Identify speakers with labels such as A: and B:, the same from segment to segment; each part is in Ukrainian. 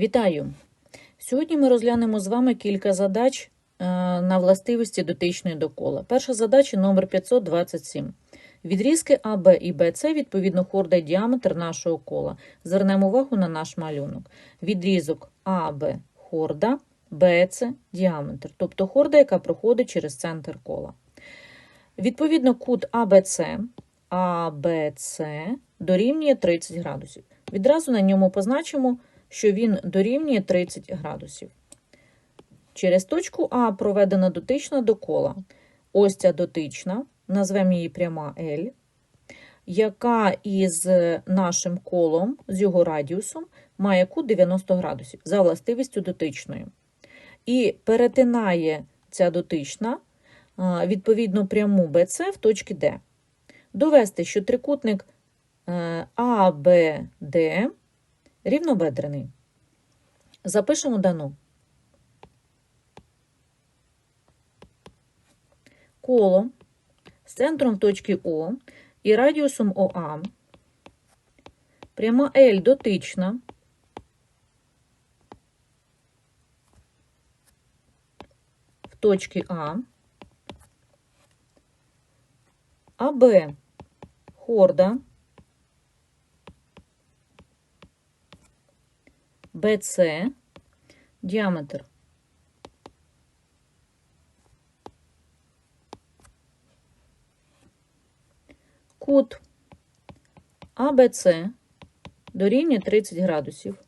A: Вітаю! Сьогодні ми розглянемо з вами кілька задач е, на властивості дотичної до кола. Перша задача номер 527. Відрізки А, Б і БЦ відповідно хорда і діаметр нашого кола. Звернемо увагу на наш малюнок. Відрізок АБ хорда, БЦ діаметр, тобто хорда, яка проходить через центр кола. Відповідно, кут АБЦ, АБЦ дорівнює 30 градусів. Відразу на ньому позначимо, що він дорівнює 30 градусів. Через точку А проведена дотична до кола. Ось ця дотична, назвемо її пряма L, яка із нашим колом, з його радіусом, має кут 90 градусів за властивістю дотичною. І перетинає ця дотична а, відповідну пряму BC в точці D. Довести, що трикутник е, ABD рівнобедрений. Запишемо дану. Коло з центром точки О і радіусом ОА. Пряма L дотична. В точці А. АБ хорда. БЦ діаметр. Кут АБЦ дорівнює 30 градусів.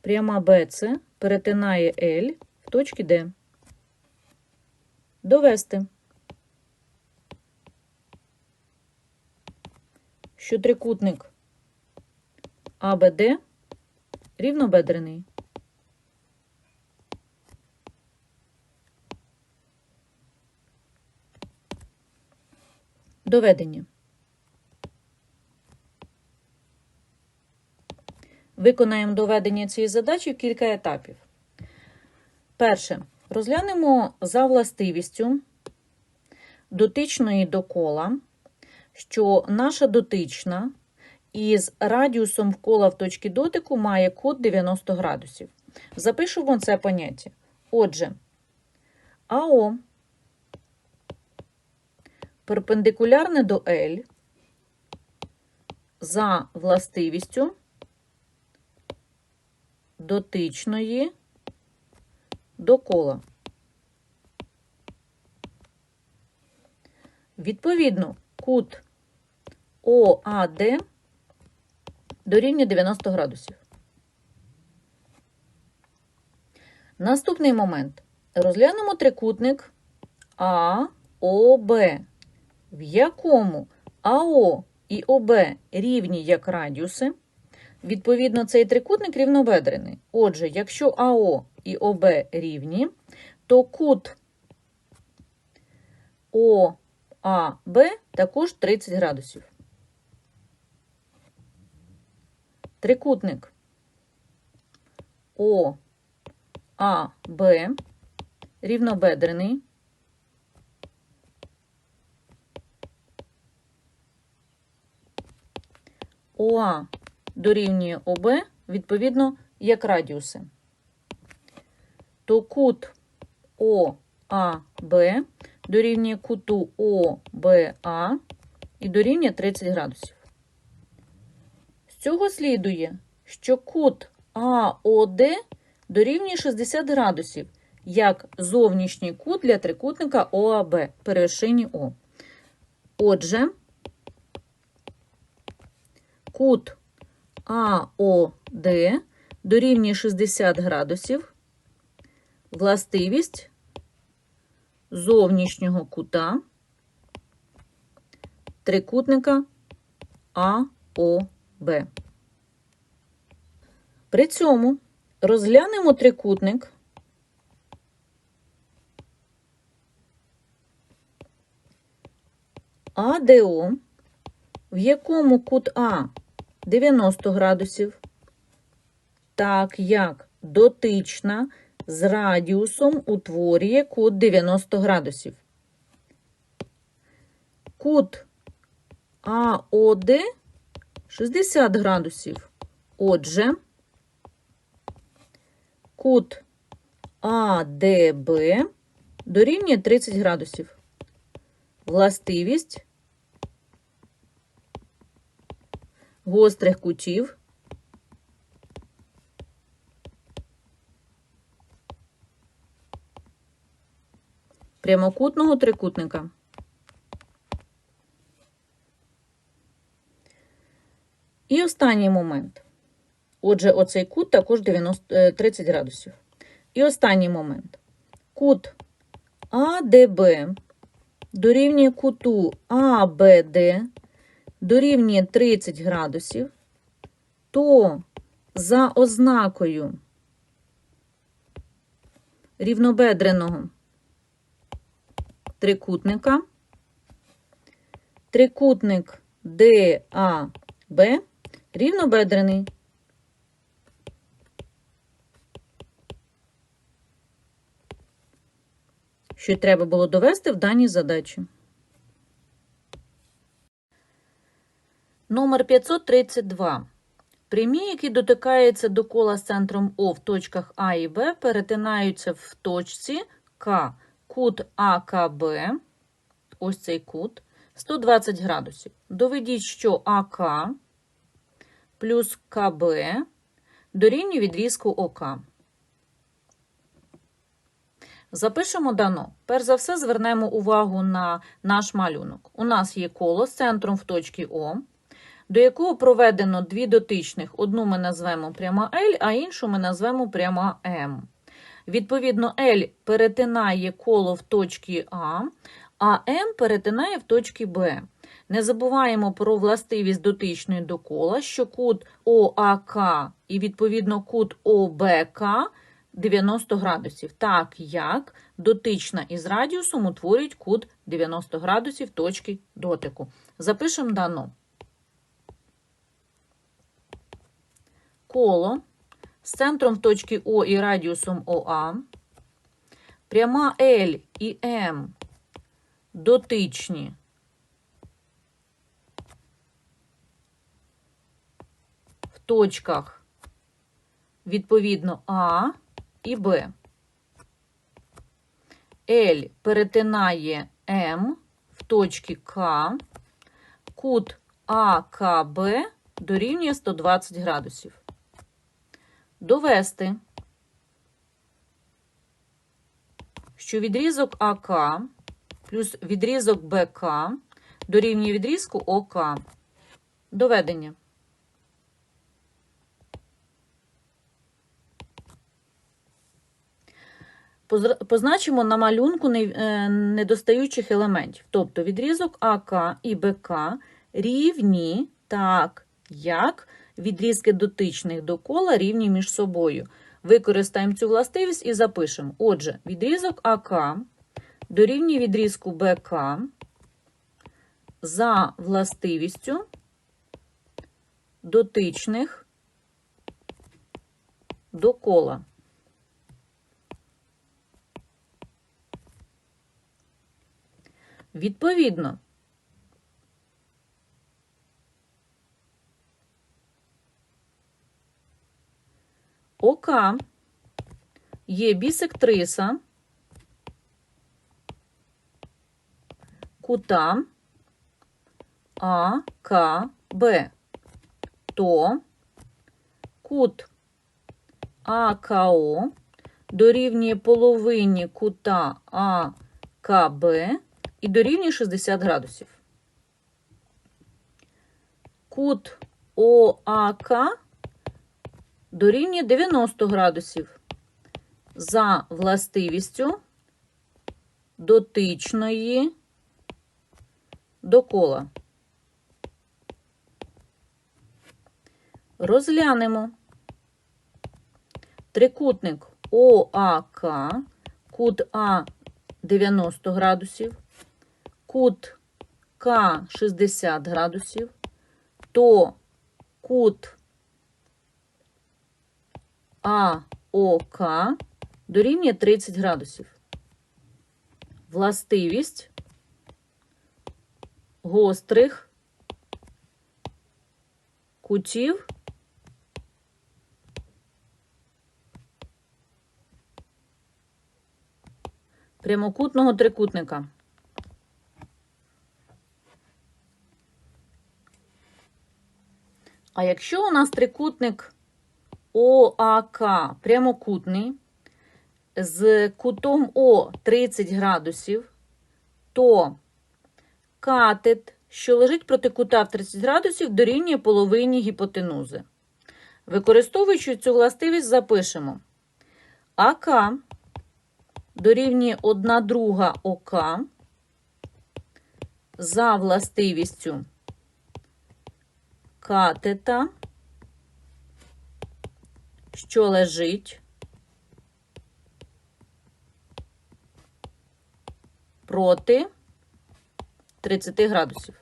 A: Пряма БЦ перетинає L в точці Д. Довести, що трикутник АБД рівнобедрений. Доведення. Виконаємо доведення цієї задачі в кілька етапів. Перше. Розглянемо за властивістю дотичної до кола, що наша дотична із радіусом кола в точці дотику має кут 90 градусів. Запишемо це поняття. Отже, АО перпендикулярне до L за властивістю дотичної до кола. Відповідно, кут ОАД дорівнює 90 градусів. Наступний момент. Розглянемо трикутник АОБ, в якому АО і ОБ рівні як радіуси. Відповідно, цей трикутник рівнобедрений. Отже, якщо АО і ОБ рівні, то кут ОАБ також 30 градусів. Трикутник ОАБ рівнобедрений. ОА дорівнює ОБ, відповідно, як радіуси. То кут ОАБ дорівнює куту ОБА і дорівнює 30 градусів. Цього слідує, що кут АОД дорівнює 60 градусів, як зовнішній кут для трикутника ОАБ при вершині О. Отже, кут АОД дорівнює 60 градусів, властивість зовнішнього кута трикутника АОБ. При цьому розглянемо трикутник АДО, в якому кут А 90 градусів, так як дотична з радіусом утворює кут 90 градусів. Кут АОД 60 градусів. Отже, кут АДБ дорівнює 30 градусів. Властивість гострих кутів прямокутного трикутника. І останній момент. Отже, оцей кут також 90, е, 30 градусів. І останній момент. Кут АДБ дорівнює куту АБД дорівнює 30 градусів, то за ознакою рівнобедреного трикутника трикутник ДАБ рівнобедрений. Що треба було довести в даній задачі. Номер 532. Прямі, які дотикаються до кола з центром О в точках А і Б, перетинаються в точці К. Кут АКБ, ось цей кут, 120 градусів. Доведіть, що АК плюс КБ дорівнює відрізку ОК. Запишемо дано. Перш за все, звернемо увагу на наш малюнок. У нас є коло з центром в точці О, до якого проведено дві дотичних. Одну ми назвемо пряма L, а іншу ми назвемо пряма М. Відповідно, L перетинає коло в точці А, а М перетинає в точці Б. Не забуваємо про властивість дотичної до кола, що кут ОАК і, відповідно, кут ОБК 90 градусів, так як дотична із радіусом утворюють кут 90 градусів точки дотику. Запишемо дано. Коло з центром в точці О і радіусом ОА, пряма L і М дотичні точках відповідно А і Б. L перетинає М в точці К, кут АКБ дорівнює 120 градусів. Довести, що відрізок АК плюс відрізок БК дорівнює відрізку ОК. Доведення. Позначимо на малюнку е, недостаючих елементів. Тобто відрізок АК і БК рівні так, як відрізки дотичних до кола рівні між собою. Використаємо цю властивість і запишемо. Отже, відрізок АК дорівнює відрізку БК за властивістю дотичних до кола. Відповідно, ОК є бісектриса. Кута. АКБ, то. Кут. АКО дорівнює половині кута АКБ і дорівнює 60 градусів. Кут ОАК дорівнює 90 градусів за властивістю дотичної до кола. Розглянемо трикутник ОАК, кут А 90 градусів, кут К 60 градусів, то кут АОК дорівнює 30 градусів. Властивість гострих кутів прямокутного трикутника. А якщо у нас трикутник ОАК прямокутний з кутом О 30 градусів, то катет, що лежить проти кута в 30 градусів, дорівнює половині гіпотенузи. Використовуючи цю властивість, запишемо АК дорівнює 1 друга ОК за властивістю катета, що лежить проти 30 градусів.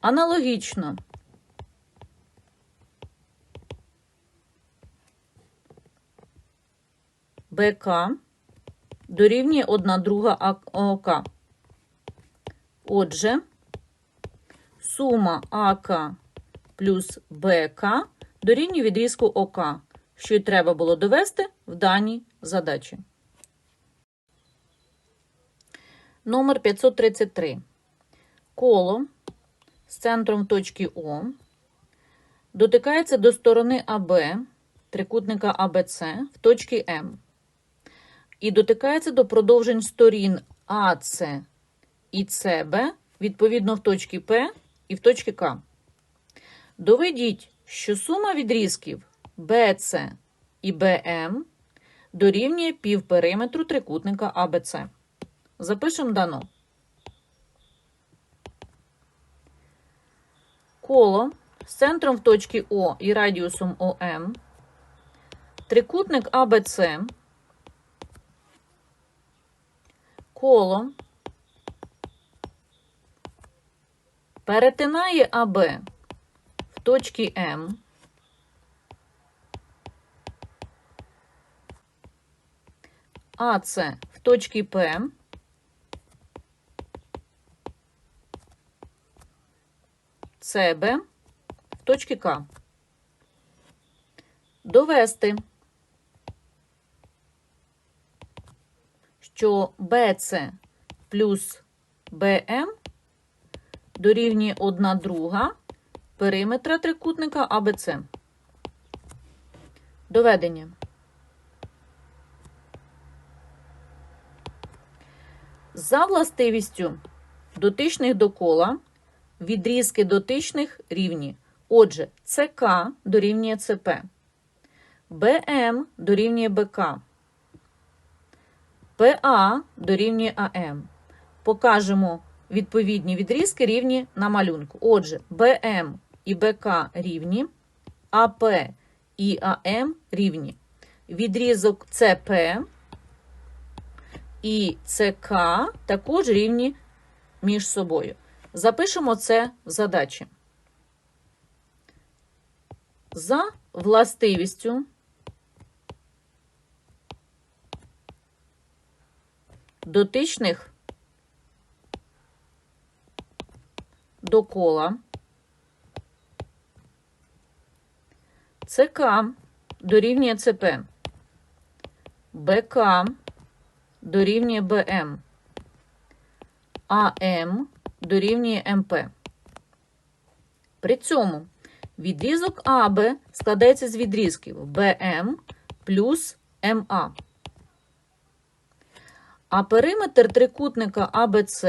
A: Аналогічно БК дорівнює 1 друга ОК. Отже, сума АК плюс БК дорівнює відрізку ОК, що й треба було довести в даній задачі. Номер 533. Коло з центром в точці О дотикається до сторони АБ трикутника АБЦ в точці М і дотикається до продовжень сторін АЦ і СБ відповідно в точці П і в точці К. Доведіть, що сума відрізків BC і BM дорівнює півпериметру трикутника АБЦ. Запишемо дано. Коло з центром в точці О і радіусом ОМ. Трикутник АБЦ. Коло перетинає АБ в точці М. АЦ в точці П. СБ в точці К. Довести, що BC плюс BM дорівнює 1 друга периметра трикутника АБЦ. Доведення. За властивістю дотичних до кола відрізки дотичних рівні. Отже, ЦК дорівнює ЦП, БМ дорівнює БК, ПА дорівнює АМ. Покажемо відповідні відрізки рівні на малюнку. Отже, БМ і БК рівні, АП і АМ рівні. Відрізок ЦП і ЦК також рівні між собою. Запишемо це в задачі. За властивістю дотичних до кола ЦК дорівнює ЦП, БК дорівнює БМ, АМ дорівнює МП. При цьому відрізок АБ складається з відрізків БМ плюс МА. А периметр трикутника АБЦ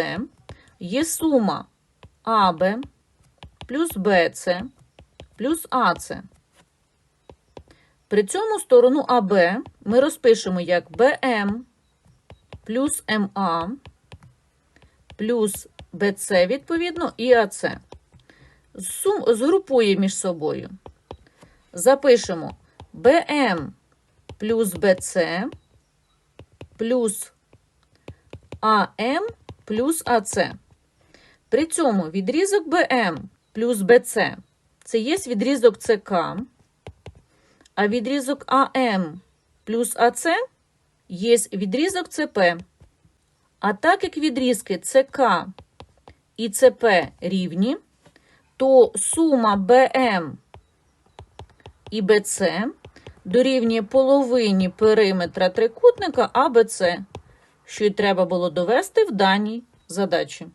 A: є сума АБ плюс БЦ плюс АЦ. При цьому сторону АБ ми розпишемо як БМ плюс МА плюс БЦ, відповідно, і АЦ. Сум згрупує між собою. Запишемо БМ плюс БЦ плюс АМ плюс АЦ. При цьому відрізок БМ плюс БЦ це є відрізок ЦК, а відрізок АМ плюс АЦ є відрізок ЦП. А так як відрізки ЦК і ЦП рівні, то сума БМ і БЦ дорівнює половині периметра трикутника АБЦ, що й треба було довести в даній задачі.